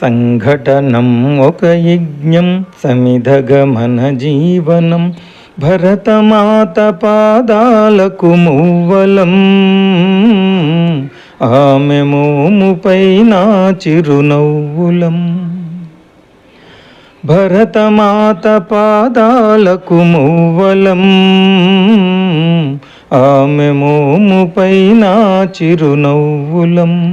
సంఘటనం ఒక యజ్ఞం సమిధగమన జీవనం భరతమాత పాదాలకు మువ్వలం. ఆమె మోముపై నా చిరునవ్వులం. భరతమాత పాదాలకు మువ్వలం. ఆమె మోముపై నా చిరునవ్వులం.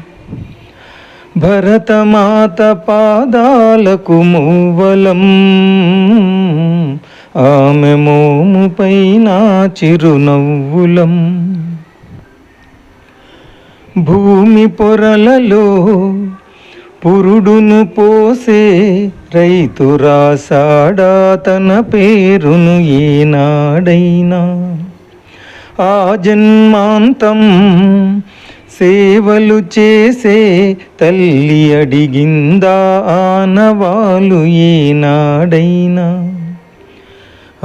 భరతమాత పాదాలకు మూవలం. ఆమె మోముపై నా చిరునవ్వులం. భూమి పొరలలో పురుడును పోసే రైతు రాసాడా తన పేరును ఏనాడైనా ఆ జన్మాంతం సేవలు చేసే తల్లి అడిగిందా ఆనవాలు ఏనాడైనా?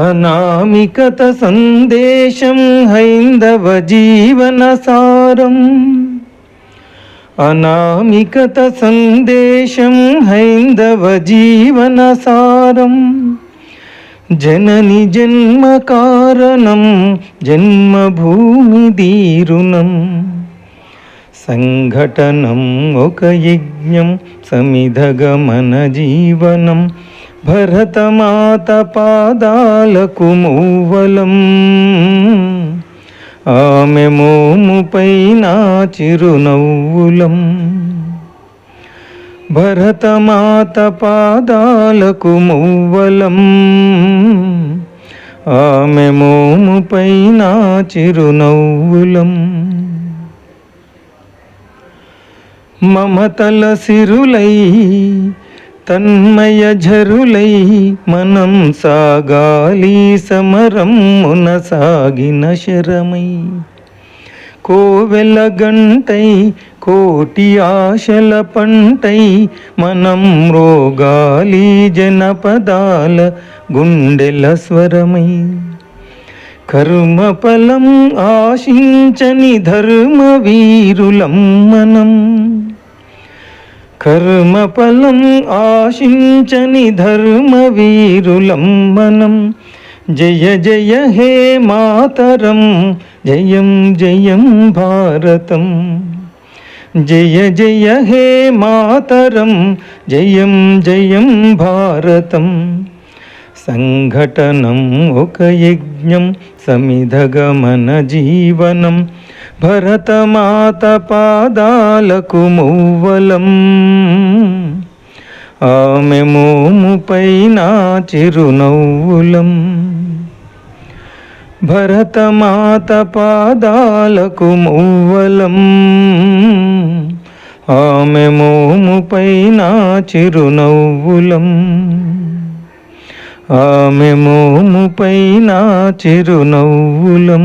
అనామికత సందేశం హైందవ జీవన సారం. అనామికత సందేశం హైందవ జీవన సారం. జనని జన్మ కారణం జన్మభూమి దీరుణం సంఘటనం ఒక యజ్ఞం సమిధగమన జీవనం భరతమాత పాదాలకు మూవలం ఆమె మోముపై నా చిరునవ్వులం. భరతమాత పాదాలకు మూవలం ఆమె మోముపై నా చిరునవ్వులం. మమతల సిరులై తన్మయ జరులై మనం సాగాలి సమరం మున సాగిన శరమై. కోవెల గంటై కోటి ఆశల పంటై మనం రోగాలి జనపదాల గుండెల స్వరమై. కర్మ ఫలం ఆశించని ధర్మ వీరులం మనం కర్మ ఫలం ఆశించని ధర్మ వీరులం మనం జయ జయ హే మాతరం జయం జయం భారతం. జయ జయ హే మాతరం జయం జయం భారతం. సంఘటనం ఒక యజ్ఞం సమిధగమన జీవనం భరతమాత పాదాలకు మూవలం ఆమె మోముపై చిరునవ్వులం. భరతమాత పాదాలకు మూవలం ఆమె మోముపై చిరునవ్వులం. ఆమె మోముపై నా చిరునవ్వులం.